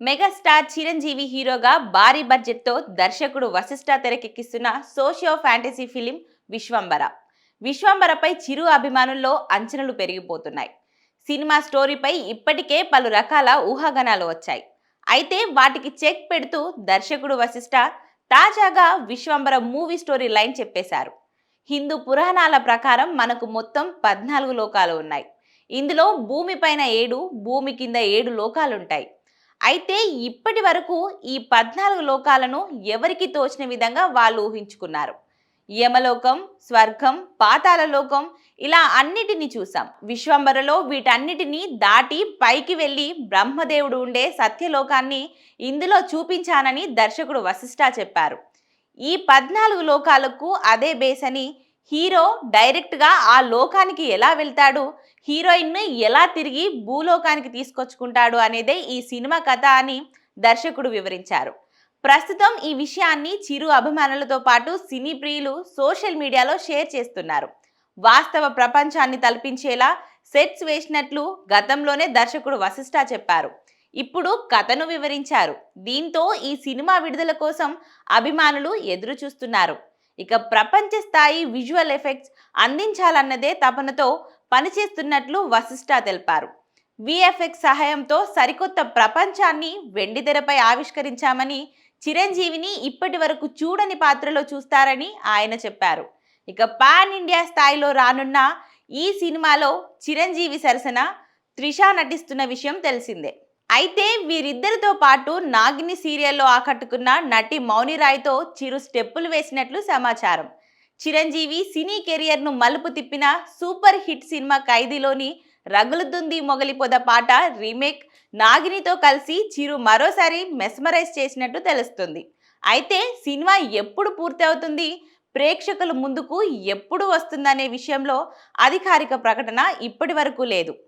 Megastar Chiranjeevi హీరోగా భారీ బడ్జెట్తో దర్శకుడు వశిష్ఠ తెరకెక్కిస్తున్న సోషియో ఫ్యాంటసీ ఫిలిం విశ్వంబర. విశ్వంబరపై చిరు అభిమానుల్లో అంచనలు పెరిగిపోతున్నాయి. సినిమా స్టోరీపై ఇప్పటికే పలు రకాల ఊహాగానాలు వచ్చాయి. అయితే వాటికి చెక్ పెడుతూ దర్శకుడు వశిష్ఠ తాజాగా విశ్వంబర మూవీ స్టోరీ లైన్ చెప్పేశారు. హిందూ పురాణాల ప్రకారం మనకు మొత్తం పద్నాలుగు లోకాలు ఉన్నాయి. ఇందులో భూమిపైన ఏడు భూమి కింద ఏడు లోకాలుంటాయి. అయితే ఇప్పటి వరకు ఈ పద్నాలుగు లోకాలను ఎవరికి తోచిన విధంగా వాళ్ళు ఊహించుకున్నారు? యమలోకం స్వర్గం పాతాళ లోకం ఇలా అన్నిటినీ చూసాం. విశ్వంబరలో వీటన్నిటినీ దాటి పైకి వెళ్ళి బ్రహ్మదేవుడు ఉండే సత్యలోకాన్ని ఇందులో చూపించానని దర్శకుడు వశిష్ఠ చెప్పారు. ఈ పద్నాలుగు లోకాలకు అదే బేస్ అని హీరో డైరెక్ట్గా ఆ లోకానికి ఎలా వెళ్తాడు? హీరోయిన్ను ఎలా తిరిగి భూలోకానికి తీసుకొచ్చుకుంటాడు అనేదే ఈ సినిమా కథ అని దర్శకుడు వివరించారు. ప్రస్తుతం ఈ విషయాన్ని చిరు అభిమానులతో పాటు సినీ ప్రియులు సోషల్ మీడియాలో షేర్ చేస్తున్నారు. వాస్తవ ప్రపంచాన్ని తలపించేలా సెట్స్ వేసినట్లు గతంలోనే దర్శకుడు వశిష్ఠ చెప్పారు. ఇప్పుడు కథను వివరించారు. దీంతో ఈ సినిమా విడుదల కోసం అభిమానులు ఎదురు చూస్తున్నారు ఇక ప్రపంచ స్థాయి విజువల్ ఎఫెక్ట్స్ అందించాలన్నదే తపనతో పనిచేస్తున్నట్లు వశిష్ఠ తెలిపారు. విఎఫ్ఎక్స్ సహాయంతో సరికొత్త ప్రపంచాన్ని వెండితెరపై ఆవిష్కరించామని చిరంజీవిని ఇప్పటి వరకు చూడని పాత్రలో చూస్తారని ఆయన చెప్పారు. ఇక పాన్ ఇండియా స్థాయిలో రానున్న ఈ సినిమాలో చిరంజీవి సరసన త్రిష నటిస్తున్న విషయం తెలిసిందే. అయితే వీరిద్దరితో పాటు నాగిని సీరియల్లో ఆకట్టుకున్న నటి మౌనిరాయ్తో చిరు స్టెప్పులు వేసినట్లు సమాచారం. చిరంజీవి సినీ కెరియర్ను మలుపు తిప్పిన సూపర్ హిట్ సినిమా ఖైదీలోని రగులుతుంది మొగలిపోద పాట రీమేక్ నాగినితో కలిసి చిరు మరోసారి మెస్మరైజ్ చేసినట్టు తెలుస్తుంది. అయితే సినిమా ఎప్పుడు పూర్తి అవుతుంది ప్రేక్షకుల ముందుకు ఎప్పుడు వస్తుందనే విషయంలో అధికారిక ప్రకటన ఇప్పటి వరకు లేదు.